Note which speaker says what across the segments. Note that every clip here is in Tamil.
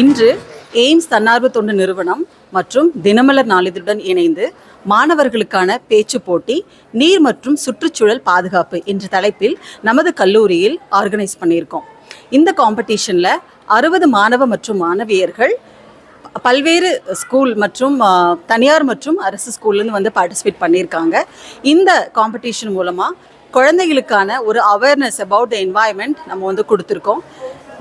Speaker 1: இன்று எய்ம்ஸ் தன்னார்வ தொண்டு நிறுவனம் மற்றும் தினமலர் நாளிதழுடன் இணைந்து மாணவர்களுக்கான பேச்சு போட்டி நீர் மற்றும் சுற்றுச்சூழல் பாதுகாப்பு என்ற தலைப்பில் நமது கல்லூரியில் ஆர்கனைஸ் பண்ணியிருக்கோம். இந்த காம்படிஷனில் அறுபது மாணவ மற்றும் மாணவியர்கள் பல்வேறு ஸ்கூல் மற்றும் தனியார் மற்றும் அரசு ஸ்கூல்லேருந்து வந்து பார்ட்டிசிபேட் பண்ணியிருக்காங்க. இந்த காம்படிஷன் மூலமாக குழந்தைகளுக்கான ஒரு அவேர்னஸ் அபவுட் த என்வாயன்மெண்ட் நம்ம வந்து கொடுத்துருக்கோம்.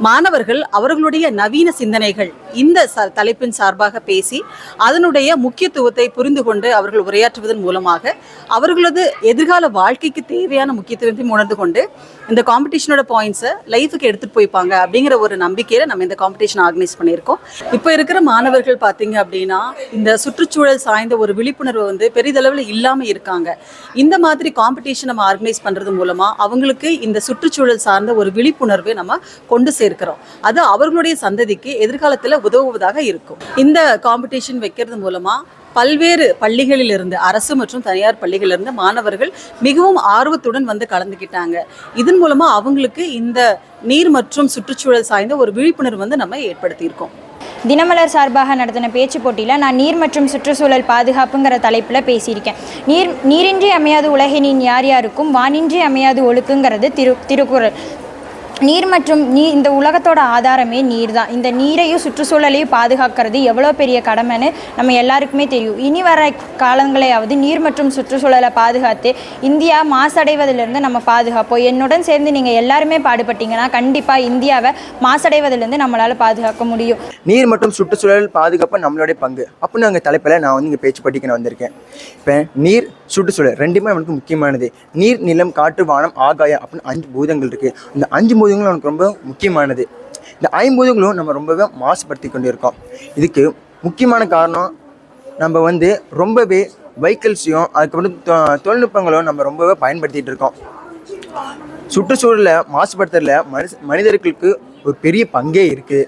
Speaker 1: மாணவர்கள் அவர்களுடைய நவீன சிந்தனைகள். இந்த ச தலைப்பின் சார்பாக பேசி அதனுடைய முக்கியத்துவத்தை புரிந்து கொண்டு அவர்கள் உரையாற்றுவதன் மூலமாக அவர்களது எதிர்கால வாழ்க்கைக்கு தேவையான முக்கியத்துவத்தையும் உணர்ந்து கொண்டு இந்த காம்படிஷனோட பாயிண்ட்ஸை லைஃபுக்கு எடுத்துகிட்டு போய்ப்பாங்க அப்படிங்கிற ஒரு நம்பிக்கையில் நம்ம இந்த காம்படிஷன் ஆர்கனைஸ் பண்ணியிருக்கோம். இப்போ இருக்கிற மாணவர்கள் பார்த்தீங்க அப்படின்னா இந்த சுற்றுச்சூழல் சார்ந்த ஒரு விழிப்புணர்வு வந்து பெரிதளவில் இல்லாமல் இருக்காங்க. இந்த மாதிரி காம்படிஷன் நம்ம ஆர்கனைஸ் பண்ணுறது மூலமாக அவங்களுக்கு இந்த சுற்றுச்சூழல் சார்ந்த ஒரு விழிப்புணர்வை நம்ம கொண்டு சேர்க்கிறோம். அது அவர்களுடைய சந்ததிக்கு எதிர்காலத்தில் உதவுவதாக இருக்கும். இந்த காம்படிஷன் வைக்கிறது மூலமாக பல்வேறு பள்ளிகளிலிருந்து அரசு மற்றும் தனியார் பள்ளிகளிலிருந்து மாணவர்கள் மிகவும் ஆர்வத்துடன் வந்து கலந்துக்கிட்டாங்க இதன் மூலமாக அவங்களுக்கு இந்த நீர் மற்றும் சுற்றுச்சூழல் சார்ந்த ஒரு விழிப்புணர்வு வந்து நம்ம ஏற்படுத்தியிருக்கோம்.
Speaker 2: தினமலர் சார்பாக நடத்தின பேச்சு போட்டியில் நான் நீர் மற்றும் சுற்றுச்சூழல் பாதுகாப்புங்கிற தலைப்பில் பேசியிருக்கேன். நீர் நீரின்றி அமையாது உலகினின் யார் யாருக்கும் வானின்றி அமையாது ஒழுக்குங்கிறது திரு திருக்குறள். நீர் மற்றும் நீ இந்த உலகத்தோட ஆதாரமே நீர் தான் இந்த நீரையும் சுற்றுச்சூழலையும் பாதுகாக்கிறது எவ்வளோ பெரிய கடமைன்னு நம்ம எல்லாருக்குமே தெரியும். இனி வர காலங்களையாவது நீர் மற்றும் சுற்றுச்சூழலை பாதுகாத்து இந்தியா மாசடைவதிலிருந்து நம்ம பாதுகாப்போம். என்னுடன் சேர்ந்து நீங்கள் எல்லாருமே பாடுபட்டீங்கன்னா கண்டிப்பாக இந்தியாவை மாசடைவதிலிருந்து நம்மளால் பாதுகாக்க முடியும்.
Speaker 3: நீர் மற்றும் சுற்றுச்சூழல் பாதுகாப்பு நம்மளுடைய பங்கு. அப்படின்னு அங்கே தலைப்பில் நான் வந்து இங்கே பேச்சு படிக்க வந்திருக்கேன். இப்போ நீர் சுற்றுச்சூழல் ரெண்டுமே நமக்கு முக்கியமானது. நீர் நிலம் காற்று வானம் ஆகாயம் அப்படின்னு அஞ்சு பூதங்கள் இருக்குது இந்த அஞ்சு ஐம்பூதங்களும் நமக்கு ரொம்ப முக்கியமானது. இந்த ஐம்பூதங்களும் நம்ம ரொம்பவே மாசுபடுத்தி கொண்டு இருக்கோம் இதுக்கு முக்கியமான காரணம் நம்ம வந்து ரொம்பவே வெஹிக்கிள்ஸையும் அதுக்கப்புறம் தொ- தொழில்நுட்பங்களும் நம்ம ரொம்பவே பயன்படுத்திகிட்டு இருக்கோம். சுற்றுச்சூழலை மாசுபடுத்துறதுல மனுஷ மனிதர்களுக்கு ஒரு பெரிய பங்கே இருக்குது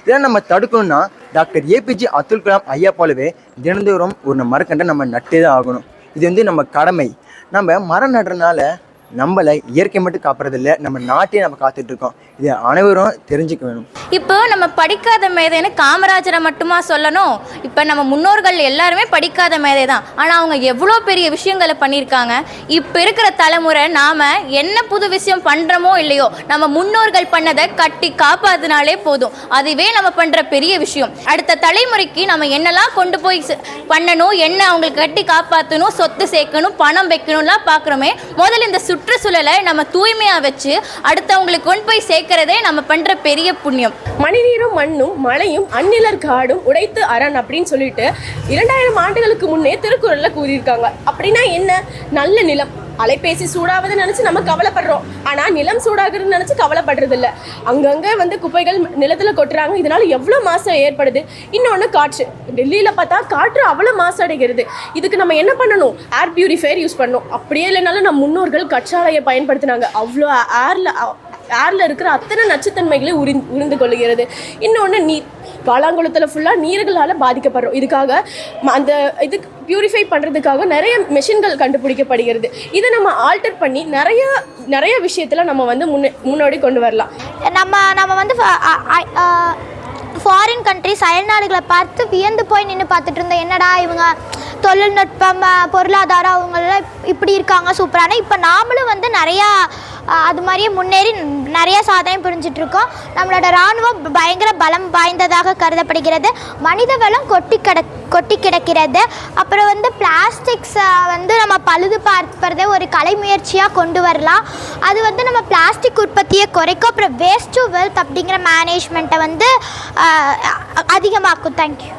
Speaker 3: இதெல்லாம் நம்ம தடுக்கணும்னா டாக்டர் ஏபிஜே அப்துல் கலாம் ஐயா போலவே தினந்தோறும் ஒரு மரக்கண்டை நம்ம நட்டே தான் ஆகணும். இது வந்து நம்ம கடமை. நம்ம மரம் நடுறதுனால நம்மளை இயற்கை மட்டும் காப்புறதில்ல நம்ம நாட்டையே நம்ம காத்துட்டு இருக்கோம் இது அனைவரும் தெரிஞ்சுக்க வேணும்.
Speaker 4: இப்போ நம்ம படிக்காத மேதைன்னு காமராஜரை மட்டுமா சொல்லணும்? இப்போ நம்ம முன்னோர்கள் எல்லாருமே படிக்காத மேதை தான். ஆனால் அவங்க எவ்வளோ பெரிய விஷயங்களை பண்ணியிருக்காங்க? இப்போ இருக்கிற தலைமுறை நாம் என்ன புது விஷயம் பண்ணுறோமோ இல்லையோ நம்ம முன்னோர்கள் பண்ணதை கட்டி காப்பாத்தினாலே போதும். அதுவே நம்ம பண்ணுற பெரிய விஷயம். அடுத்த தலைமுறைக்கு நம்ம என்னெல்லாம் கொண்டு போய் பண்ணணும் என்ன அவங்களுக்கு கட்டி காப்பாற்றணும் சொத்து சேர்க்கணும் பணம் வைக்கணும்லாம் பார்க்குறோமே முதல்ல இந்த சுற்றுச்சூழலை நம்ம தூய்மையாக வச்சு அடுத்தவங்களுக்கு கொண்டு போய் சேர்க்கறதே நம்ம பண்ணுற பெரிய புண்ணியம்.
Speaker 5: மணிநீரும் மண்ணும் மழையும் அந்நிலர் காடும் உடைத்து அரண் அப்படின்னு சொல்லிட்டு இரண்டாயிரம் ஆண்டுகளுக்கு முன்னே திருக்குறள்ல கூறியிருக்காங்க. அப்படின்னா என்ன? நல்ல நிலம். அலைபேசி சூடாவதுன்னு நினச்சி நம்ம கவலைப்படுறோம். ஆனால் நிலம் சூடாகிறதுன்னு நினச்சி கவலைப்படுறது இல்லை அங்கங்கே வந்து குப்பைகள் நிலத்தில் கொட்டுறாங்க. இதனால் எவ்வளோ மாசம் ஏற்படுது? இன்னொன்று காற்று. டெல்லியில் பார்த்தா காற்று அவ்வளோ மாசடைகிறது. இதுக்கு நம்ம என்ன பண்ணணும்? ஏர் பியூரிஃபையர் யூஸ் பண்ணணும். அப்படியே இல்லைனாலும் நம்ம முன்னோர்கள் கற்றாழையை பயன்படுத்தினாங்க. அவ்வளோ ஏரில் ஏரில் இருக்கிற அத்தனை நச்சுத்தன்மைகளை உரி உறிந்து கொள்ளுகிறது. இன்னொன்று நீர் காலாங்குளத்தில் ஃபுல்லாக நீர்களால் பாதிக்கப்படுறோம். இதுக்காக ம- அந்த இது பியூரிஃபை பண்ணுறதுக்காக நிறைய மெஷின்கள் கண்டுபிடிக்கப்படுகிறது. இதை நம்ம ஆல்டர் பண்ணி நிறைய நிறைய விஷயத்தில் நம்ம வந்து முன்னே முன்னோடி கொண்டு வரலாம்.
Speaker 6: நம்ம நம்ம வந்து ஃபாரின் கண்ட்ரிஸ் அயல்நாடுகளை பார்த்து வியந்து போய் நின்று பார்த்துட்டு இருந்தோம். என்னடா இவங்க தொழில்நுட்பம் பொருளாதாரம் அவங்களாம் இப்படி இருக்காங்க சூப்பரான இப்போ நாமளும் வந்து நிறையா அது மாதிரியே முன்னேறி நிறைய சாதனை புரிஞ்சிட்ருக்கோம். நம்மளோட இராணுவம் பயங்கர பலம் வாய்ந்ததாக கருதப்படுகிறது. மனித வளம் கொட்டி கிட கொட்டி கிடக்கிறது. அப்புறம் வந்து பிளாஸ்டிக்ஸை வந்து நம்ம பழுது பார்ப்பதை ஒரு கலை முயற்சியாக கொண்டு வரலாம். அது வந்து நம்ம பிளாஸ்டிக் உற்பத்தியை குறைக்கும். அப்புறம் வேஸ்ட் டு வெல்த் அப்படிங்கிற மேனேஜ்மெண்ட்டை வந்து அதிகமாக்கும். தேங்க்யூ